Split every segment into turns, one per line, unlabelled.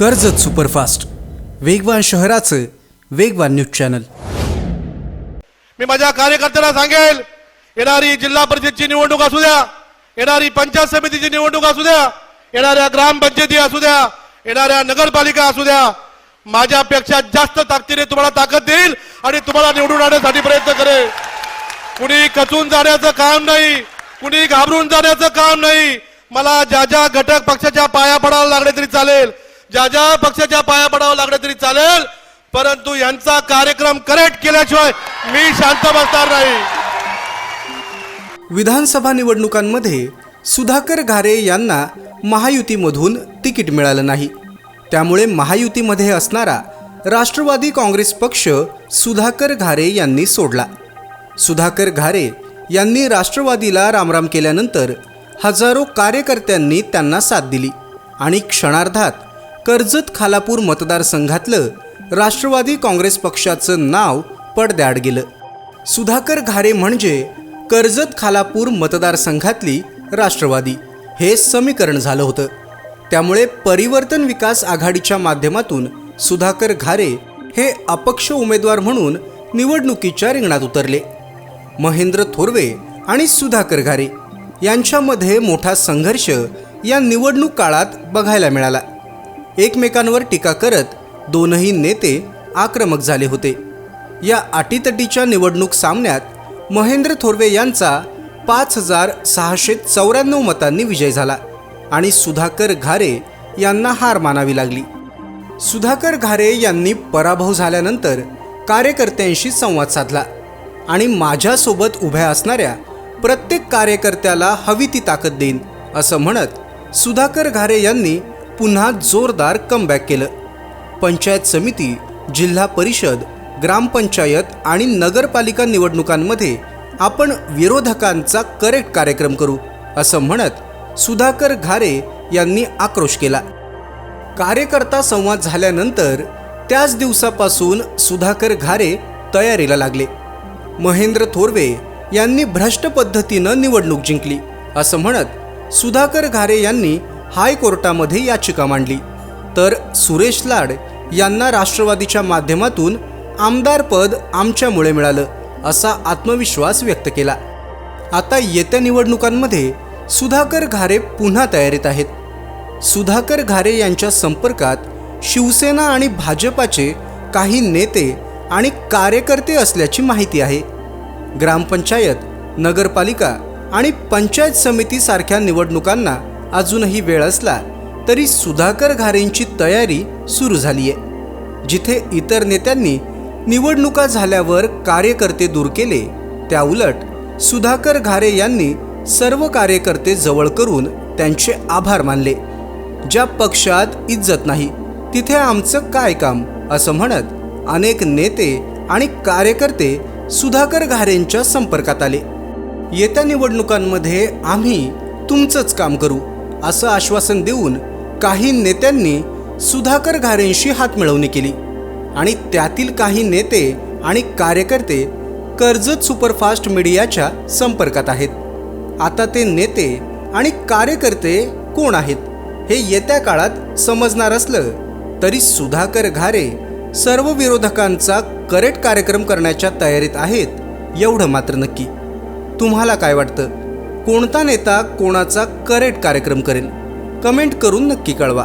Karjat superfast. वेगवान शहराचं वेगवान न्यूज चॅनल.
मी माझ्या कार्यकर्त्यांना सांगेल येणारी जिल्हा परिषदची निवडणूक असू द्या येणारी पंचायत समितीची निवडणूक असू द्या येणाऱ्या ग्रामपंचायती असू द्या येणाऱ्या नगरपालिका असू द्या माझ्यापेक्षा जास्त ताकदीने तुम्हाला ताकद देईल आणि तुम्हाला निवडून आणण्यासाठी प्रयत्न करेल. कुणी कचून जाण्याचं काम नाही कुणी घाबरून जाण्याचं काम नाही मला ज्या ज्या घटक पक्षाच्या पाया पडायला लागले तरी चालेल. ज्या ज्या पक्षाच्या पाया पडावं लागलं तरी चालेल. परंतु यांचा कार्यक्रम करेक्ट केल्याशिवाय मी शांत बसणार नाही.
विधानसभा निवडणुकांमध्ये सुधाकर घारे यांना महायुतीमधून तिकीट मिळालं नाही. त्यामुळे महायुतीमध्ये असणारा राष्ट्रवादी काँग्रेस पक्ष सुधाकर घारे यांनी सोडला. सुधाकर घारे यांनी राष्ट्रवादीला रामराम केल्यानंतर हजारो कार्यकर्त्यांनी त्यांना साथ दिली आणि क्षणार्धात कर्जत खालापूर मतदारसंघातलं राष्ट्रवादी काँग्रेस पक्षाचं नाव पडद्याआड गेलं. सुधाकर घारे म्हणजे कर्जत खालापूर मतदारसंघातली राष्ट्रवादी. हे समीकरण झालं होतं. त्यामुळे परिवर्तन विकास आघाडीच्या माध्यमातून सुधाकर घारे हे अपक्ष उमेदवार म्हणून निवडणुकीच्या रिंगणात उतरले. महेंद्र थोरवे आणि सुधाकर घारे यांच्यामध्ये मोठा संघर्ष या निवडणूक काळात बघायला मिळाला. एकमेकांवर टीका करत दोनही नेते आक्रमक झाले होते. या अटीतटीच्या निवडणूक सामन्यात महेंद्र थोरवे यांचा पाच हजार सहाशे चौऱ्याण्णव मतांनी विजय झाला आणि सुधाकर घारे यांना हार मानावी लागली. सुधाकर घारे यांनी पराभव झाल्यानंतर कार्यकर्त्यांशी संवाद साधला आणि माझ्यासोबत उभ्या असणाऱ्या प्रत्येक कार्यकर्त्याला हवी ती ताकद देईन असं म्हणत सुधाकर घारे यांनी पुन्हा जोरदार कमबॅक केलं. पंचायत समिती जिल्हा परिषद ग्रामपंचायत आणि नगरपालिका निवडणुकांमध्ये आपण विरोधकांचा करेक्ट कार्यक्रम करू असं म्हणत सुधाकर घारे यांनी आक्रोश केला. कार्यकर्ता संवाद झाल्यानंतर त्याच दिवसापासून सुधाकर घारे तयारीला लागले. महेंद्र थोरवे यांनी भ्रष्ट पद्धतीनं निवडणूक जिंकली असं म्हणत सुधाकर घारे यांनी हायकोर्टामध्ये याचिका मांडली. तर सुरेश लाड यांना राष्ट्रवादीच्या माध्यमातून आमदारपद आमच्यामुळे मिळालं असा आत्मविश्वास व्यक्त केला. आता येत्या निवडणुकांमध्ये सुधाकर घारे पुन्हा तयारीत आहेत. सुधाकर घारे यांच्या संपर्कात शिवसेना आणि भाजपाचे काही नेते आणि कार्यकर्ते असल्याची माहिती आहे. ग्रामपंचायत नगरपालिका आणि पंचायत समितीसारख्या निवडणुकांना अजूनही वेळ असला तरी सुधाकर घारेंची तयारी सुरू झाली आहे जिथे इतर नेत्यांनी निवडणुका झाल्यावर कार्यकर्ते दूर केले त्याउलट सुधाकर घारे यांनी सर्व कार्यकर्ते जवळ करून त्यांचे आभार मानले. ज्या पक्षात इज्जत नाही तिथे आमचं काय काम? असं म्हणत अनेक नेते आणि कार्यकर्ते सुधाकर घारेंच्या संपर्कात आले. येत्या निवडणुकांमध्ये आम्ही तुमचंच काम करू. असं आश्वासन देऊन काही नेत्यांनी सुधाकर घारेंशी हात मिळवणी केली. आणि त्यातील काही नेते आणि कार्यकर्ते कर्जत सुपरफास्ट मीडियाच्या संपर्कात आहेत. आता ते नेते आणि कार्यकर्ते कोण आहेत हे येत्या काळात समजणार असलं तरी सुधाकर घारे सर्व विरोधकांचा करेक्ट कार्यक्रम करण्याच्या तयारीत आहेत एवढं मात्र नक्की. तुम्हाला काय वाटतं? कोणता नेता कोणाचा करेक्ट कार्यक्रम करेल कमेंट करून नक्की कळवा.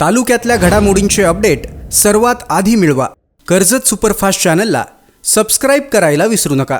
तालुक्यातल्या घडामोडींचे अपडेट सर्वात आधी मिळवा. कर्जत सुपरफास्ट चॅनलला सबस्क्राईब करायला विसरू नका.